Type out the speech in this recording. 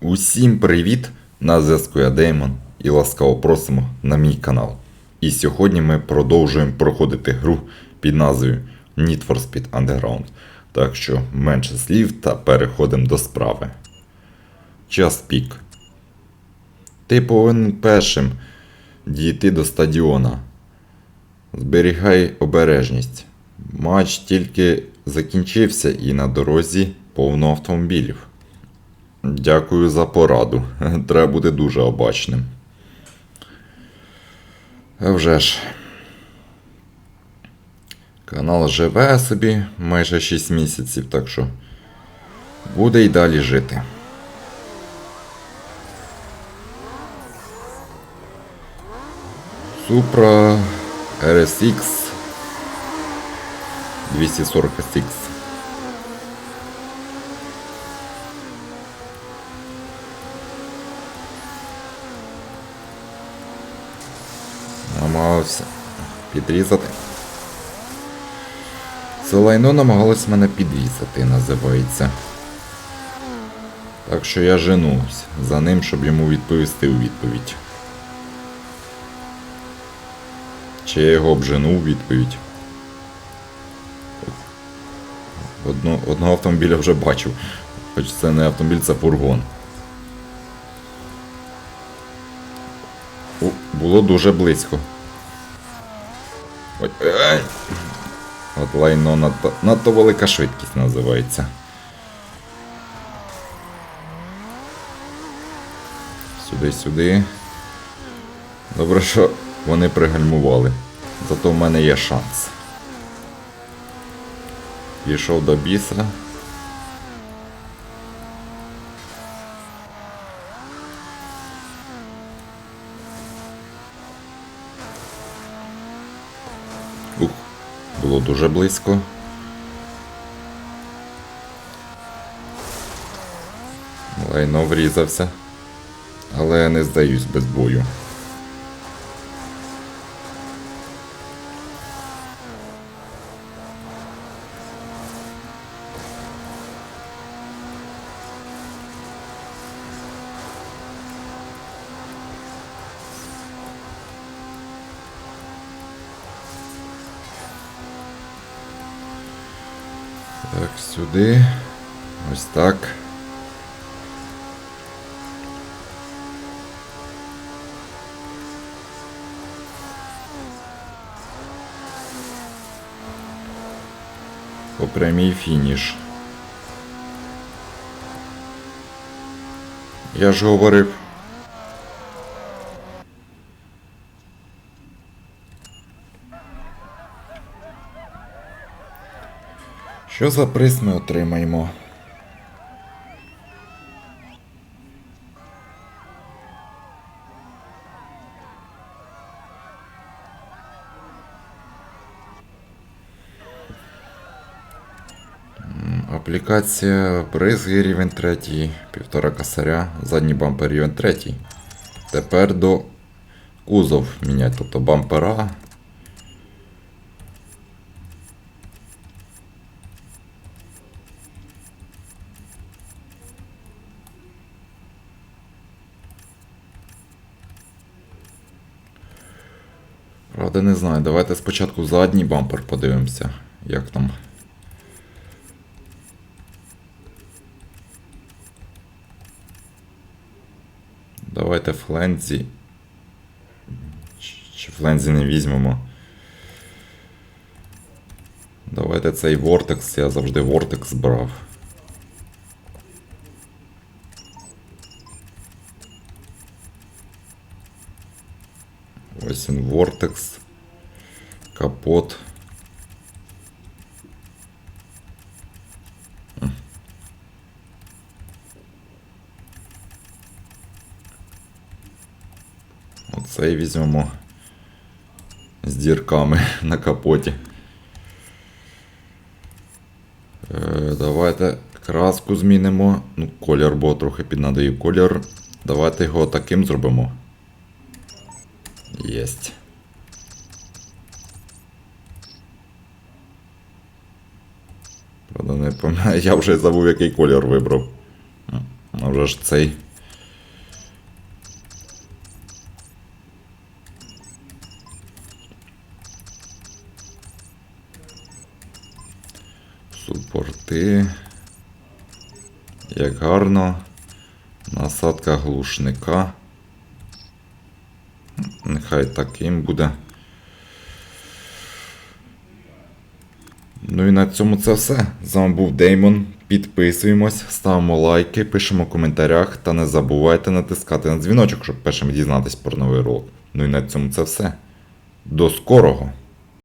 Усім привіт! На зв'язку я Деймон і ласкаво просимо на мій канал. І сьогодні ми продовжуємо проходити гру під назвою Need for Speed Underground. Так що менше слів та переходимо до справи. Час пік. Ти повинен першим дійти до стадіона. Зберігай обережність. Матч тільки закінчився і на дорозі повно автомобілів. Дякую за пораду. Треба бути дуже обачним. А вже ж. Канал живе собі майже 6 місяців, так що буде й далі жити. Supra RSX 240 SX. Намагався підрізати. Це лайно намагалось мене підрізати, називається. Так що я женусь за ним, щоб йому відповісти у відповідь. Чи я його обжену у відповідь? Одно, одного автомобіля вже бачив. Хоч це не автомобіль, це фургон. О, було дуже близько. Ой, ай. От лайно надто, надто велика швидкість називається. Сюди, сюди. Добре, що вони пригальмували. Зато в мене є шанс. Пішов до біса. Ух, було дуже близько. Лайно врізався. Але не здаюсь без бою. Так, сюди. Ось так. По прямій фініш. Я ж говорив. Що за приз ми отримаємо? Аплікація бризги рівень 3, півтора косаря, задній бампер рівень 3. Тепер до кузов міняти, тобто бампера. Правда, не знаю. Давайте спочатку задній бампер подивимося, як там. Давайте флензі. Чи флензі не візьмемо. Давайте цей Vortex, я завжди Vortex брав. Ось він Vortex. Капот. Оцей візьмемо з дірками на капоті. Е, давайте краску змінимо. Ну, колір, бо трохи піднадаю колір. Давайте його таким зробимо. Єсть. Правда, не пам'ятаю. Я вже забув, який колір вибрав. А вже ж цей. Супорти. Як гарно. Насадка глушника. Нехай таким буде. Ну і на цьому це все. З вами був Деймон. Підписуємось, ставимо лайки, пишемо в коментарях та не забувайте натискати на дзвіночок, щоб першим дізнатись про новий ролик. Ну і на цьому це все. До скорого!